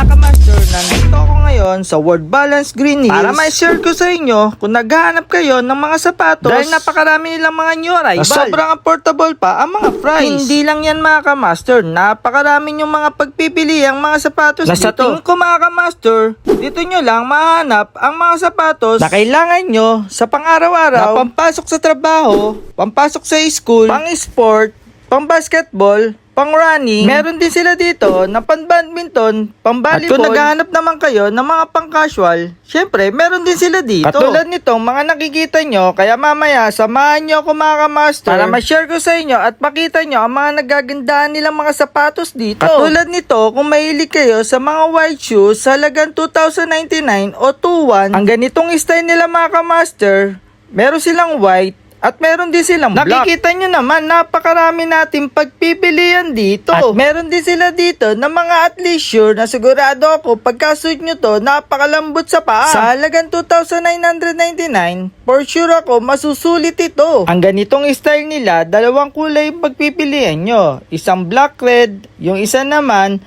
Mga kamaster, nandito ako ngayon sa World Balance Green Hills para ma-share ko sa inyo kung naghahanap kayo ng mga sapatos dahil napakarami nilang mga new arrival. Sobrang affordable pa ang mga price. Hindi lang yan mga kamaster, napakarami yung mga pagpipili ang mga sapatos Na dito. sa tingin ko mga kamaster, dito nyo lang mahanap ang mga sapatos na kailangan nyo sa pang-araw-araw na pampasok sa trabaho, pampasok sa school, pang-sport, pang-basketball, pang-running. Meron din sila dito na pang-badminton, pang-volleyball. At kung naghahanap naman kayo ng mga pang-casual, syempre, meron din sila dito. Katulad nitong mga nakikita nyo, kaya mamaya, samahan nyo ako mga kamaster para ma-share ko sa inyo at makita nyo ang mga nagagandaan nilang mga sapatos dito. Katulad nito, kung mahilig kayo sa mga white shoes, sa halagang 2,099 o 2,1, ang ganitong style nila mga kamaster, meron silang white, at meron din silang black. Nakikita nyo naman, napakarami natin pagpipilian dito. At meron din sila dito na mga athleisure na sigurado ako pagkasuit nyo to, napakalambot sa paa. Sa halagang 2,999, for sure ako masusulit ito. Ang ganitong style nila, dalawang kulay yung pagpipilian nyo. Isang black red, yung isa naman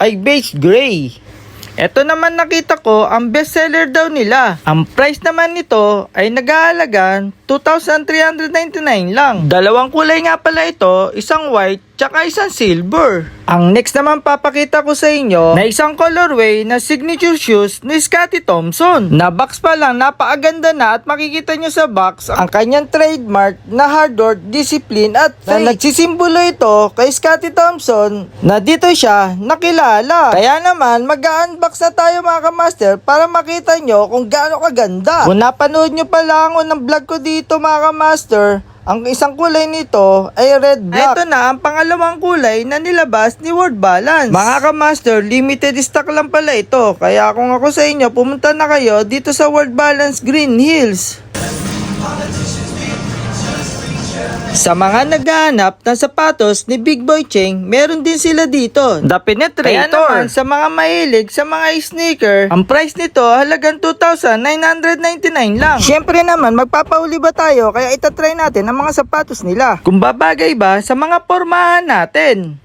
ay beige gray. Ito naman nakita ko, ang bestseller daw nila. Ang price naman nito ay nag-aalagan 2,399 lang. Dalawang kulay nga pala ito, isang white tsaka isang silver. Ang next naman papakita ko sa inyo na isang colorway na signature shoes ni Scotty Thompson. Na box pa lang, napaaganda na at makikita nyo sa box ang kanyang trademark na hard work, discipline at faith. Na nagsisimbolo ito kay Scotty Thompson na dito siya nakilala. Kaya naman mag-unbox na tayo mga kamaster para makita nyo kung gaano kaganda. Kung napanood nyo pa lang ng vlog ko dito mga kamaster, ang isang kulay nito ay red black. Ito na ang pangalawang kulay na nilabas ni World Balance. Mga kamaster, limited stock lang pala ito. Kaya kung ako sa inyo, pumunta na kayo dito sa World Balance Green Hills. Sa mga naghahanap ng sapatos ni Big Boy Cheng, meron din sila dito. The Penetrator. Kaya naman, sa mga mahilig sa mga sneaker, ang price nito halagang 2,999 lang. Siyempre naman, magpapauli ba tayo kaya itatry natin ang mga sapatos nila. Kung babagay ba sa mga pormahan natin.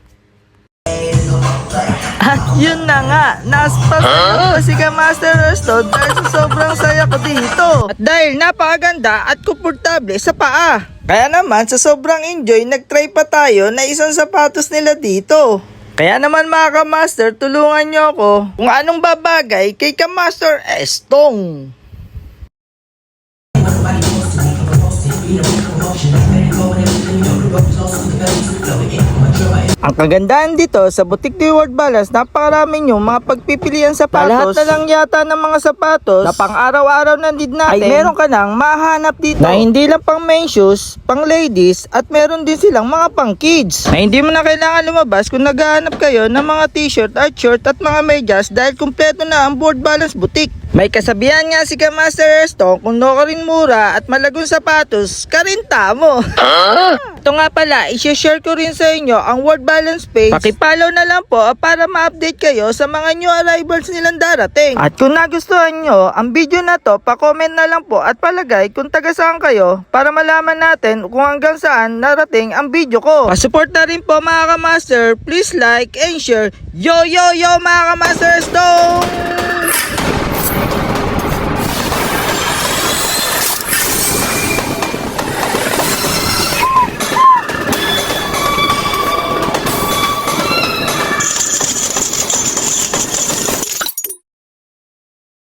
At yun na nga, naspas huh? si ka Master Resto dahil sa sobrang saya ko dito. At dahil napakaganda at komportable sa paa. Kaya naman sa sobrang enjoy, nagtry pa tayo na isang sapatos nila dito. Kaya naman mga ka-master, tulungan nyo ako kung anong babagay kay ka-master Estong. Ang kagandahan dito sa Boutique ni World Balance, napakarami yung mga pagpipilian sapatos. Lahat na lang yata ng mga sapatos na pang araw-araw na need natin, ay meron ka nang mahanap dito. Na hindi lang pang men shoes, pang ladies, at meron din silang mga pang kids. Na hindi mo na kailangan lumabas kung naghahanap kayo ng mga t-shirt at short at mga medyas dahil kumpleto na ang World Balance Boutique. May kasabihan nga si ka Master Resto, kung no ka rin mura at malagong sapatos, karinta mo. Ito nga pala, isi-share ko rin sa inyo ang World Balance page. Pakipollow na lang po para ma-update kayo sa mga new arrivals nilang darating. At kung nagustuhan nyo ang video na to, pa-comment na lang po at palagay kung taga saan kayo para malaman natin kung hanggang saan narating ang video ko. Pasupport na rin po mga kamaster. Please like and share. Yo yo yo mga kamaster Stone!